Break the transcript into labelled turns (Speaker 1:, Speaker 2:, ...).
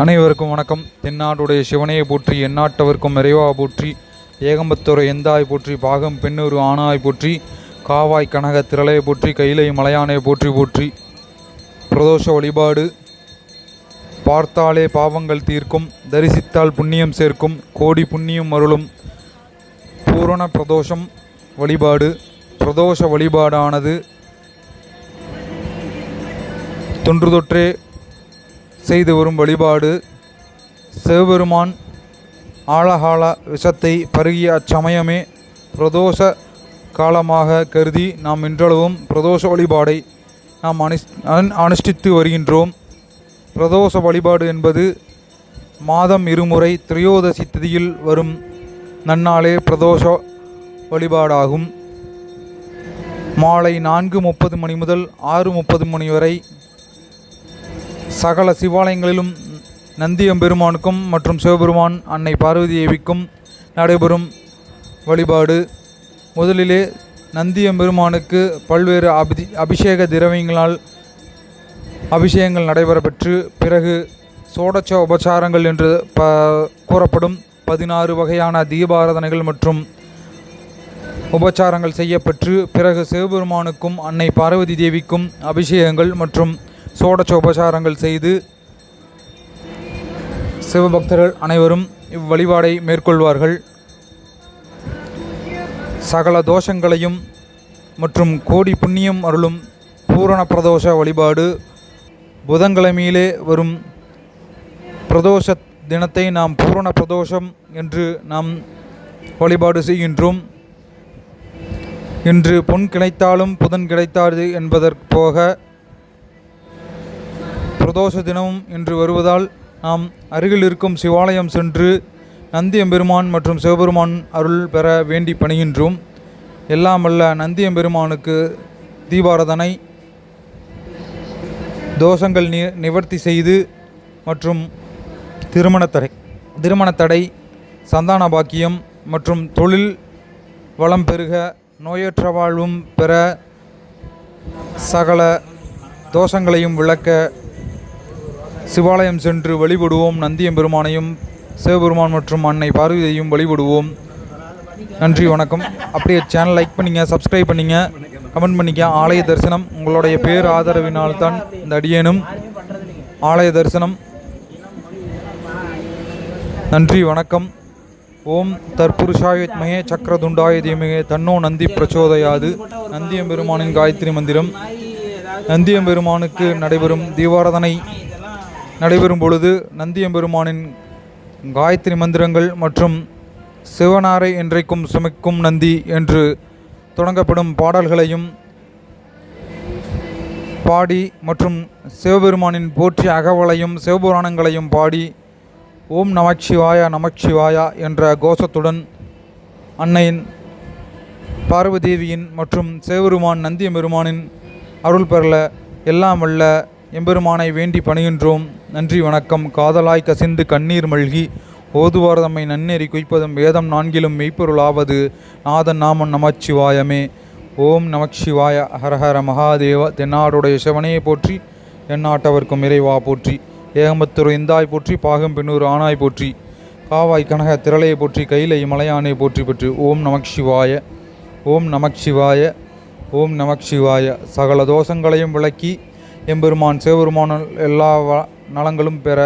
Speaker 1: அனைவருக்கும் வணக்கம். தென்னாடுடைய சிவனையை போற்றி எந்நாட்டவர்க்கும் நிறைவா போற்றி ஏகம்பத்துறை எந்தாய் போற்றி பாகம் பெண்ணூர் ஆனாய் போற்றி காவாய் கனக திரளையை போற்றி கைலை மலையானை போற்றி போற்றி. பிரதோஷ வழிபாடு. பார்த்தாலே பாவங்கள் தீர்க்கும் தரிசித்தால் புண்ணியம் சேர்க்கும் கோடி புண்ணியம் அருளும். பூரண பிரதோஷம் வழிபாடு. பிரதோஷ வழிபாடானது தொன்று தொற்றே செய்து வரும் வழிபாடு சிவபெருமான் ஆழகால விஷத்தை பருகிய அச்சமயமே பிரதோஷ காலமாக கருதி நாம் இன்றளவும் பிரதோஷ வழிபாடை நாம் அனுஷ் அனு- அனுஷ்டித்து வருகின்றோம். பிரதோஷ வழிபாடு என்பது மாதம் இருமுறை திரையோதசி திதியில் வரும் நன்னாளே பிரதோஷ வழிபாடாகும். மாலை நான்கு முப்பது மணி முதல் ஆறு முப்பது மணி வரை சகல சிவாலயங்களிலும் நந்தியம்பெருமானுக்கும் மற்றும் சிவபெருமான் அன்னை பார்வதி தேவிக்கும் நடைபெறும் வழிபாடு. முதலிலே நந்தியம்பெருமானுக்கு பல்வேறு அபி அபிஷேக திரவியங்களால் அபிஷேகங்கள் நடைபெறப்பெற்று பிறகு சோடச்ச உபச்சாரங்கள் என்று ப கூறப்படும் பதினாறு வகையான தீபாராதனைகள் மற்றும் உபச்சாரங்கள் செய்யப்பெற்று பிறகு சிவபெருமானுக்கும் அன்னை பார்வதி தேவிக்கும் அபிஷேகங்கள் மற்றும் சோடசோபசாரங்கள் செய்து சிவபக்தர்கள் அனைவரும் இவ்வழிபாடை மேற்கொள்வார்கள். சகல தோஷங்களையும் மற்றும் கோடி புண்ணியம் அருளும் பூரண பிரதோஷ வழிபாடு புதன்கிழமையிலே வரும் பிரதோஷ தினத்தை நாம் பூரண பிரதோஷம் என்று நாம் வழிபாடு செய்கின்றோம். இன்று பொன் கிடைத்தாலும் புதன் கிடைத்தாது என்பதற்கு போக பிரதோஷ தினமும் இன்று வருவதால் நாம் அருகில் இருக்கும் சிவாலயம் சென்று நந்தியம்பெருமான் மற்றும் சிவபெருமான் அருள் பெற வேண்டி பணிகின்றோம். எல்லாம் அல்ல நந்தியம்பெருமானுக்கு தீபாரதனை தோஷங்கள் நி நிவர்த்தி செய்து மற்றும் திருமணத்தடை திருமணத்தடை சந்தான பாக்கியம் மற்றும் தொழில் வளம் பெருக நோயற்ற வாழ்வும் பெற சகல தோஷங்களையும் விளக்க சிவாலயம் சென்று வழிபடுவோம். நந்தியம்பெருமானையும் சிவபெருமான் மற்றும் அன்னை பார்வதியையும் வழிபடுவோம். நன்றி வணக்கம். அப்படியே சேனல் லைக் பண்ணிங்க சப்ஸ்கிரைப் பண்ணிங்க கமெண்ட் பண்ணிக்க ஆலய தரிசனம் உங்களுடைய பேர் ஆதரவினால்தான் இந்த அடியேனும் ஆலய தரிசனம். நன்றி வணக்கம். ஓம் தற்புருஷாய மகே சக்கரதுண்டாய தீமகே தன்னோ நந்தி பிரச்சோதயாது. நந்தியம்பெருமானின் காயத்ரி மந்திரம். நந்தியம்பெருமானுக்கு நடைபெறும் தீபாரதனை நடைபெறும் பொழுது நந்தியம்பெருமானின் காயத்ரி மந்திரங்கள் மற்றும் சிவனாரை என்றைக்கும் சுமைக்கும் நந்தி என்று தொடங்கப்படும் பாடல்களையும் பாடி மற்றும் சிவபெருமானின் போற்றி அகவலையும் சிவபுராணங்களையும் பாடி ஓம் நமச்சிவாயா நமச்சிவாயா என்ற கோஷத்துடன் அன்னையின் பார்வதேவியின் மற்றும் சிவபெருமான் நந்தியம்பெருமானின் அருள் பெறல எல்லாம் வல்ல எம்பெருமானை வேண்டி பணிகின்றோம். நன்றி வணக்கம். காதலாய் கசிந்து கண்ணீர் மல்கி ஓதுவார் தம்மை நன்னெறி குய்ப்பதும் வேதம் நான்கிலும் மெய்ப்பொருளாவது நாதன் நாமன் நமச்சிவாயமே. ஓம் நமச்சிவாய ஹரஹர மகாதேவ தென்னாடுடைய சிவனையை போற்றி எந்நாட்டவர்க்கும் இறைவா போற்றி ஏகம்பத்துரு இந்தாய் போற்றி பாகம் பெண்ணூர் ஆனாய் போற்றி காவாய் கனக திரளையை போற்றி கைலை மலையானை போற்றி பெற்று ஓம் நமச்சிவாய ஓம் நமச்சிவாய ஓம் நமச்சிவாய. சகல தோஷங்களையும் விளக்கி எம்பெருமான் சிவபெருமான் எல்லா நலங்களும் பெற